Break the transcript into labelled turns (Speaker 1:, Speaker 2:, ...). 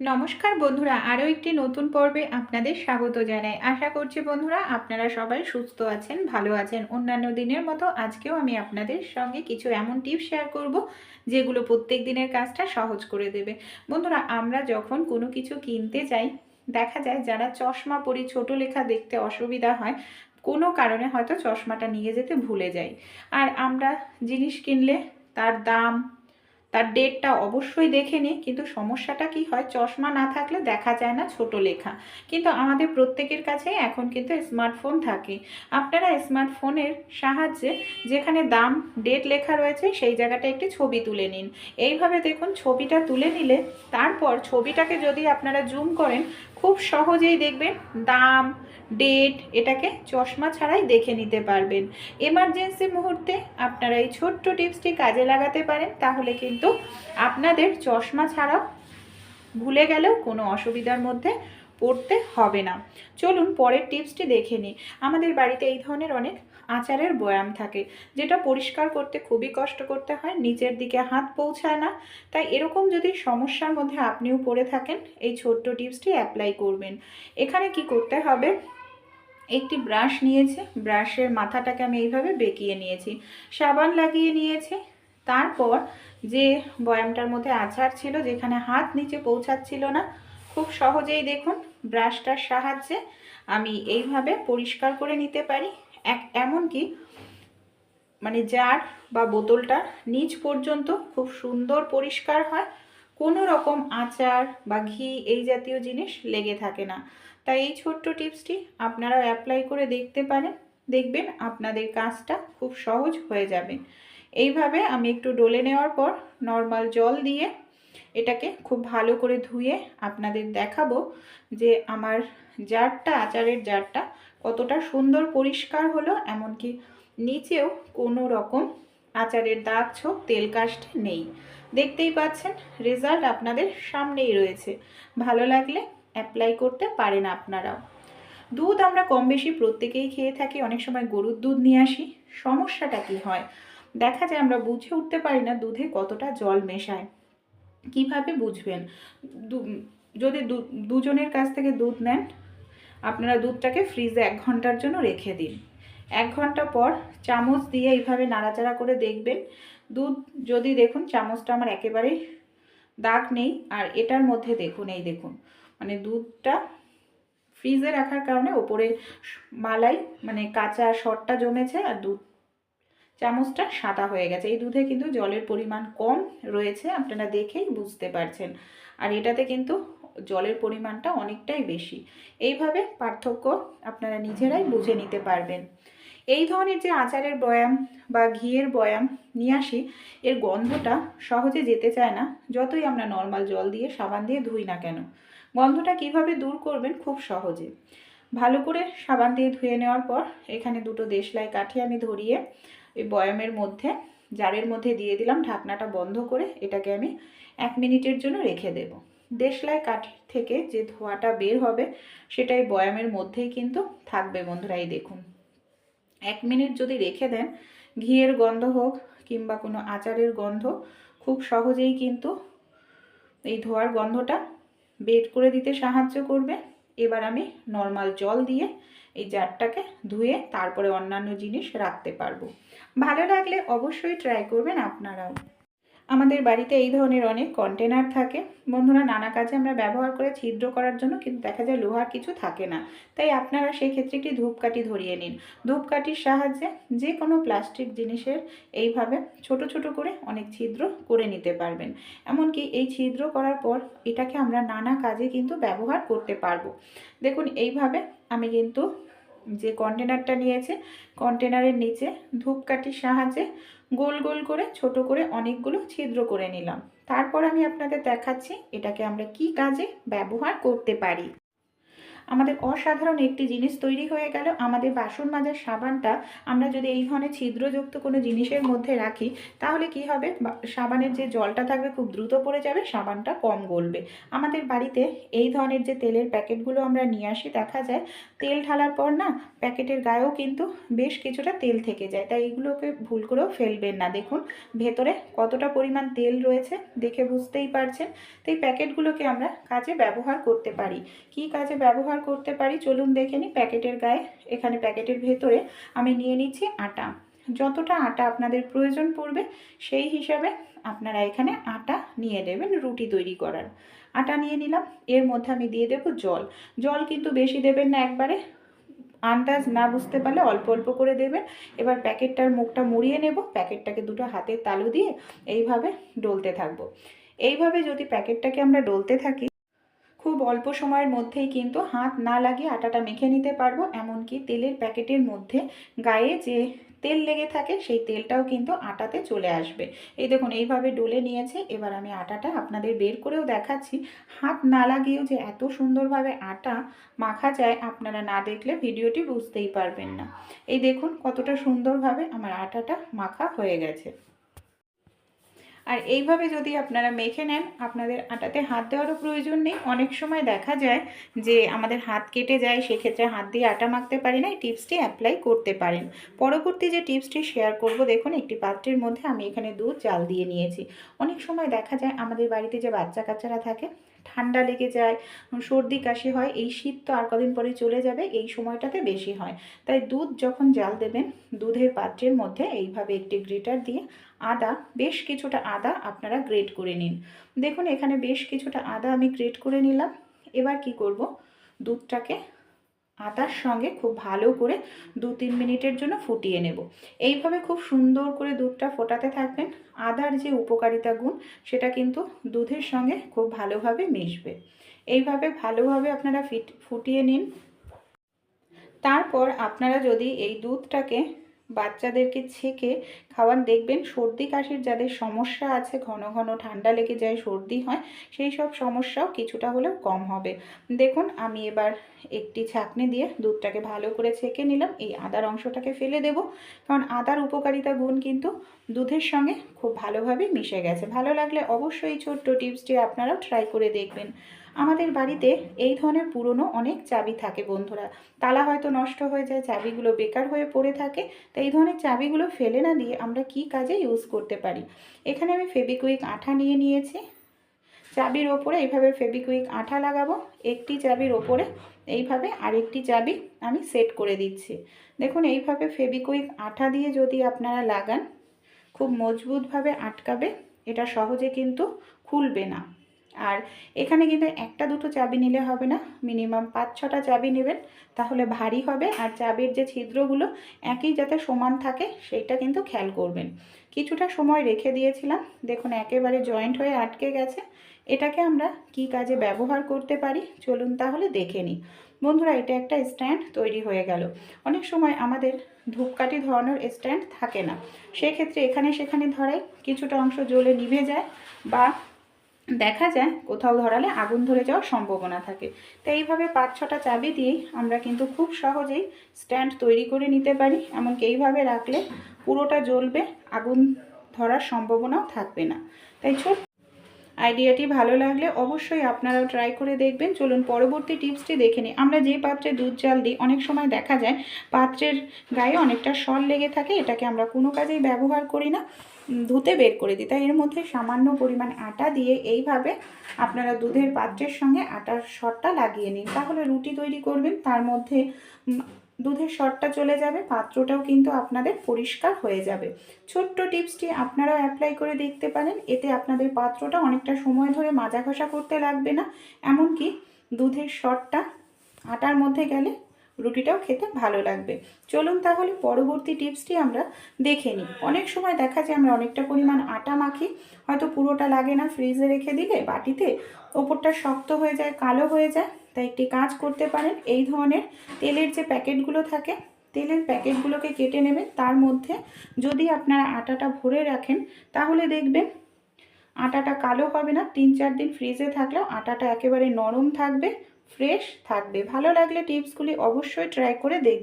Speaker 1: নমস্কার বন্ধুরা, আরও একটি নতুন পর্বে আপনাদের স্বাগত জানাই। আশা করছি বন্ধুরা আপনারা সবাই সুস্থ আছেন, ভালো আছেন। অন্যান্য দিনের মতো আজকেও আমি আপনাদের সঙ্গে কিছু এমন টিপস শেয়ার করব, যেগুলো প্রত্যেক দিনের কাজটা সহজ করে দেবে। বন্ধুরা, আমরা যখন কোনো কিছু কিনতে যাই, দেখা যায় যারা চশমা পরি, ছোট লেখা দেখতে অসুবিধা হয়, কোনো কারণে হয়তো চশমাটা নিয়ে যেতে ভুলে যাই। আর আমরা জিনিস কিনলে তার দাম তার ডেটটা অবশ্যই দেখে নিই কিন্তু সমস্যাটা কি হয়? চশমা না থাকলে দেখা যায় না ছোট লেখা। কিন্তু আমাদের প্রত্যেকের কাছে এখন কিন্তু স্মার্টফোন থাকে। আপনারা স্মার্টফোনের সাহায্যে যেখানে দাম ডেট লেখা রয়েছে, সেই জায়গাটা একটি ছবি তুলে নিন। এইভাবে দেখুন, ছবিটা তুলে নিলে তারপর ছবিটাকে যদি আপনারা জুম করেন খুব সহজেই দেখবেন দাম ডেট এটাকে চশমা ছাড়াই দেখে নিতে পারবেন। এমার্জেন্সি মুহূর্তে আপনারা এই ছোট্ট টিপসটি কাজে লাগাতে পারেন, তাহলে কিন্তু আপনাদের চশমা ছাড়াও ভুলে গেলেও কোনো অসুবিধার মধ্যে পড়তে হবে না। চলুন পরের টিপসটি দেখে নিই। আমাদের বাড়িতে এই ধরনের অনেক আচারের বয়াম থাকে, যেটা পরিষ্কার করতে খুবই কষ্ট করতে হয়, নিচের দিকে হাত পৌঁছায় না। তাই এরকম যদি সমস্যার মধ্যে আপনিও পড়ে থাকেন, এই ছোট্ট টিপসটি অ্যাপ্লাই করবেন। এখানে কি করতে হবে? একটি ব্রাশ নিয়েছে, ব্রাশের মাথাটাকে আমি এইভাবে বেঁকিয়ে নিয়েছি। সাবান লাগিয়ে নিয়েছি। তারপর যে বয়ামটার মধ্যে আচার ছিল, যেখানে হাত নিচে পৌঁছাচ্ছিল না, খুব সহজেই দেখুন ব্রাশটার সাহায্যে আমি এইভাবে পরিষ্কার করে নিতে পারি। এক, এমনকি মানে জার বা বোতলটা নিচ পর্যন্ত খুব সুন্দর পরিষ্কার হয়, কোনো রকম আচার বা ঘি এই জাতীয় জিনিস লেগে থাকে না। তাই এই ছোট্ট টিপসটি আপনারাও অ্যাপ্লাই করে দেখতে পারেন, দেখবেন আপনাদের কাজটা খুব সহজ হয়ে যাবে। এইভাবে আমি একটু ডলে নেওয়ার পর নর্মাল জল দিয়ে এটাকে খুব ভালো করে ধুয়ে আপনাদের দেখাবো যে আমার জারটা, আচারের জারটা কতটা সুন্দর পরিষ্কার হলো, এমনকি নিচেও কোনো রকম আচারের দাগ, ছোপ, তেল কাস্টে নেই। দেখতেই পাচ্ছেন রেজাল্ট আপনাদের সামনেই রয়েছে। ভালো লাগলে অ্যাপ্লাই করতে পারেন আপনারাও। দুধ আমরা কম বেশি প্রত্যেকেই খেয়ে থাকি, অনেক সময় গরুর দুধ নিয়ে আসি। সমস্যাটা কি হয়? দেখা যায় আমরা বুঝে উঠতে পারি না দুধে কতটা জল মেশায়। কীভাবে বুঝবেন? যদি দুজনের কাছ থেকে দুধ নেন আপনারা দুধটাকে ফ্রিজে এক ঘণ্টার জন্য রেখে দিন। এক ঘণ্টা পর চামচ দিয়ে এইভাবে নাড়াচাড়া করে দেখবেন। দুধ যদি দেখুন চামচটা আমার একেবারেই দাগ নেই। আর এটার মধ্যে দেখুন, এই দেখুন মানে দুধটা ফ্রিজে রাখার কারণে ওপরে মালাই মানে কাঁচা শটটা জমেছে আর দুধ, চামচটা সাদা হয়ে গেছে। এই দুধে কিন্তু জলের পরিমাণ কম রয়েছে, আপনারা দেখেই বুঝতে পারছেন। আর এটাতে কিন্তু জলের পরিমাণটা অনেকটাই বেশি। এইভাবে পার্থক্য আপনারা নিজেরাই বুঝে নিতে পারবেন। এই ধরনের যে আচারের বয়াম বা ঘিয়ের বয়াম নিয়ে আসি, এর গন্ধটা সহজে যেতে চায় না, যতই আমরা নর্মাল জল দিয়ে, সাবান দিয়ে ধুই না কেন। গন্ধটা কীভাবে দূর করবেন? খুব সহজে। ভালো করে সাবান দিয়ে ধুয়ে নেওয়ার পর, এখানে দুটো দেশলাই কাঠি আমি ধরিয়ে ওই বয়ামের মধ্যে, জারের মধ্যে দিয়ে দিলাম। ঢাকনাটা বন্ধ করে এটাকে আমি এক মিনিটের জন্য রেখে দেব। দেশলাই কাঠি থেকে যে ধোয়াটা বের হবে, সেটাই বয়ামের মধ্যেই কিন্তু থাকবে বন্ধুরা, এই দেখুন। এক মিনিট যদি রেখে দেন, ঘিয়ের গন্ধ হোক কিংবা কোনো আচারের গন্ধ, খুব সহজেই কিন্তু এই ধোয়ার গন্ধটা বের করে দিতে সাহায্য করবে। এবার আমি নর্মাল জল দিয়ে এই জারটাকে ধুয়ে তারপরে অন্যান্য জিনিস রাখতে পারব। ভালো লাগলে অবশ্যই ট্রাই করবেন আপনারাও। আমাদের বাড়িতে এই ধরনের অনেক কন্টেনার থাকে। বন্ধুরা, নানা কাজে আমরা ব্যবহার করে ছিদ্র করার জন্য কিন্তু দেখা যায় লোহার কিছু থাকে না। তাই আপনারা সেই ক্ষেত্রে একটি ধূপকাঠি ধরিয়ে নিন। ধূপকাঠির সাহায্যে যে কোনো প্লাস্টিক জিনিসের এইভাবে ছোট ছোট করে অনেক ছিদ্র করে নিতে পারবেন। এমনকি এই ছিদ্র করার পর এটাকে আমরা নানা কাজে কিন্তু ব্যবহার করতে পারব। দেখুন, এইভাবে আমি কিন্তু যে কন্টেনারটা নিয়েছে কন্টেনারের নিচে ধূপকাঠির সাহায্যে গোল গোল করে, ছোট করে অনেকগুলো ছিদ্র করে নিলাম। তারপর আমি আপনাদের দেখাচ্ছি এটাকে আমরা কি কাজে ব্যবহার করতে পারি। আমাদের অসাধারণ একটি জিনিস তৈরি হয়ে গেল। আমাদের বাসন মাজার সাবানটা আমরা যদি এই ধরনের ছিদ্রযুক্ত কোনো জিনিসের মধ্যে রাখি, তাহলে কি হবে? সাবানের যে জলটা থাকবে খুব দ্রুত পড়ে যাবে, সাবানটা কম গলবে। আমাদের বাড়িতে এই ধরনের যে তেলের প্যাকেটগুলো আমরা নিয়ে আসি, দেখা যায় তেল ঢালার পর না, প্যাকেটের গায়েও কিন্তু বেশ কিছুটা তেল থেকে যায়। তাই এগুলোকে ভুল করেও ফেলবেন না। দেখুন, ভেতরে কতটা পরিমাণ তেল রয়েছে, দেখে বুঝতেই পারছেন। তো এই প্যাকেটগুলোকে আমরা কাজে ব্যবহার করতে পারি। কি কাজে ব্যবহার করতে পারি। চলুন দেখে নিই প্যাকেটের গায়ে। এখানে প্যাকেটের ভেতরে আমি নিয়ে নিচ্ছি আটা। যতটা আটা আপনাদের প্রয়োজন পড়বে, সেই হিসাবে আপনারা এখানে আটা নিয়ে নেবেন রুটি তৈরি করার। আটা নিয়ে নিলাম। এর মধ্যে আমি দিয়ে দেবো জল। জল কিন্তু বেশি দেবেন না একবারে। আন্দাজ না বুঝতে পারলে অল্প অল্প করে দেবেন। এবার প্যাকেটটার মুখটা মুড়িয়ে নেব। প্যাকেটটাকে দুটো হাতের তালু দিয়ে এইভাবে ডলতে থাকব। এইভাবে যদি প্যাকেটটাকে আমরা ডলতে থাকি খুব অল্প সময়ের মধ্যেই কিন্তু হাত না লাগিয়ে আটাটা মেখে নিতে পারব, এমনকি তেলের প্যাকেটের মধ্যে গায়ে যে তেল লেগে থাকে সেই তেলটাও কিন্তু আটাতে চলে আসবে। এই দেখুন, এইভাবে ডলে নিয়েছে, এবার আমি আটাটা আপনাদের বের করেও দেখাচ্ছি। হাত না লাগিয়েও যে এত সুন্দরভাবে আটা মাখা যায় আপনারা না দেখলে ভিডিওটি বুঝতেই পারবেন না। এই দেখুন, কতটা সুন্দরভাবে আমার আটাটা মাখা হয়ে গেছে। আর এইভাবে যদি আপনারা মেখে নেন, আপনাদের আটাতে হাত দেওয়ারও প্রয়োজন নেই। অনেক সময় দেখা যায় যে আমাদের হাত কেটে যায়, সেক্ষেত্রে হাত দিয়ে আটা মাখতে পারি না, এই টিপসটি অ্যাপ্লাই করতে পারেন। পরবর্তী যে টিপসটি শেয়ার করব, দেখুন একটি পাত্রের মধ্যে আমি এখানে দুধ জাল দিয়ে নিয়েছি। অনেক সময় দেখা যায় আমাদের বাড়িতে যে বাচ্চা কাচ্চারা থাকে, ঠান্ডা লেগে যায়, সর্দি কাশি হয়, এই শীত তো আর কদিন পরে চলে যাবে, এই সময়টাতে বেশি হয়। তাই দুধ যখন জাল দেবেন, দুধের পাত্রের মধ্যে এইভাবে একটি গ্রিটার দিয়ে আদা, বেশ কিছুটা আদা আপনারা গ্রেট করে নিন। দেখুন, এখানে বেশ কিছুটা আদা আমি গ্রেট করে নিলাম। এবার কি করব? দুধটাকে আদার সঙ্গে খুব ভালো করে দু তিন মিনিটের জন্য ফুটিয়ে নেব। এইভাবে খুব সুন্দর করে দুধটা ফোটাতে থাকবেন। আদার যে উপকারিতা গুণ, সেটা কিন্তু দুধের সঙ্গে খুব ভালোভাবে মিশবে। এইভাবে ভালোভাবে আপনারা ফিট, ফুটিয়ে নিন। তারপর আপনারা যদি এই দুধটাকে বাচ্চাদেরকে ছেঁকে খাওয়ান। দেখবেন সর্দি, কাশির যাদের সমস্যা আছে, ঘন ঘন ঠান্ডা লেগে যায়, সর্দি হয়, সেই সব সমস্যাও কিছুটা হলেও কম হবে। দেখুন, আমি এবার একটি ছাঁকনি দিয়ে দুধটাকে ভালো করে ছেঁকে নিলাম। এই আদার অংশটাকে ফেলে দেব। কারণ আদার উপকারিতা গুণ কিন্তু দুধের সঙ্গে খুব ভালোভাবে মিশে গেছে। ভালো লাগলে অবশ্যই ছোট্ট টিপসটি আপনারাও ট্রাই করে দেখবেন। আমাদের বাড়িতে এই ধরনের পুরনো অনেক চাবি থাকে বন্ধুরা। তালা হয়তো নষ্ট হয়ে যায়, চাবিগুলো বেকার হয়ে পড়ে থাকে তো এই ধরনের চাবিগুলো ফেলে না দিয়ে আমরা কি কাজে ইউজ করতে পারি? এখানে আমি ফেবিকুইক আঠা নিয়ে নিয়েছি। চাবির ওপরে এইভাবে ফেবিকুইক আঠা লাগাবো। একটি চাবির ওপরে এইভাবে আরেকটি চাবি আমি সেট করে দিচ্ছি। দেখুন, এইভাবে ফেবিকুইক আঠা দিয়ে যদি আপনারা লাগান, খুব মজবুতভাবে আটকাবে, এটা সহজে কিন্তু খুলবে না। আর এখানে কিন্তু একটা দুটো চাবি নিলে হবে না মিনিমাম পাঁচ ছটা চাবি নেবেন, তাহলে ভারী হবে। আর চাবির যে ছিদ্রগুলো একই যাতে সমান থাকে, সেইটা কিন্তু খেয়াল করবেন। কিছুটা সময় রেখে দিয়েছিলাম, দেখুন একেবারে জয়েন্ট হয়ে আটকে গেছে। এটাকে আমরা কি কাজে ব্যবহার করতে পারি? চলুন তাহলে দেখে নিই। বন্ধুরা, এটা একটা স্ট্যান্ড তৈরি হয়ে গেল। অনেক সময় আমাদের ধূপকাঠি ধরানোর স্ট্যান্ড থাকে না। সেক্ষেত্রে এখানে সেখানে ধরাই, কিছুটা অংশ জ্বলে নিভে যায় বা দেখা যায় কোথাও ধরালে আগুন ধরে যাওয়ার সম্ভাবনা থাকে। তো এইভাবে পাঁচ ছটা চাবি দিয়েই আমরা কিন্তু খুব সহজেই স্ট্যান্ড তৈরি করে নিতে পারি। এমনকি এইভাবে রাখলে পুরোটা জ্বলবে, আগুন ধরার সম্ভাবনাও থাকবে না। তাই ছোট আইডিয়াটি ভালো লাগলে অবশ্যই আপনারাও ট্রাই করে দেখবেন। চলুন পরবর্তী টিপসটি দেখে নিই। আমরা যে পাত্রে দুধ, জাল দিই, অনেক সময় দেখা যায় পাত্রের গায়ে অনেকটা সল লেগে থাকে। এটাকে আমরা কোনো কাজেই ব্যবহার করি না। ধুতে বের করে দিই। তাই এর মধ্যে সামান্য পরিমাণ আটা দিয়ে এইভাবে আপনারা দুধের পাত্রের সঙ্গে আটার সরটা লাগিয়ে নিন। তাহলে রুটি তৈরি করবেন, তার মধ্যে দুধের সরটা চলে যাবে, পাত্রটাও কিন্তু আপনাদের পরিষ্কার হয়ে যাবে। ছোট্ট টিপসটি আপনারাও অ্যাপ্লাই করে দেখতে পারেন, এতে আপনাদের পাত্রটা অনেকটা সময় ধরে মাজা ঘষা করতে লাগবে না। এমনকি দুধের সরটা আটার মধ্যে গেলে রুটিটাও খেতে ভালো লাগবে। চলুন তাহলে পরবর্তী টিপসটি আমরা দেখে নিই। অনেক সময় দেখা যায় আমরা অনেকটা পরিমাণ আটা মাখি, হয়তো পুরোটা লাগে না ফ্রিজে রেখে দিলে বাটিতে ওপরটা শক্ত হয়ে যায়, কালো হয়ে যায়, তাই একটি কাজ করতে পারেন। এই ধরনের তেলের যে প্যাকেটগুলো থাকে, তেলের প্যাকেটগুলোকে কেটে নেবেন। তার মধ্যে যদি আপনারা আটাটা ভরে রাখেন, তাহলে দেখবেন আটাটা কালো হবে না। তিন চার দিন ফ্রিজে থাকলেও আটাটা একেবারে নরম থাকবে। ফ্রেশ থাকবে। ভালো লাগলে টিপসগুলি অবশ্যই ট্রাই করে দেখবে।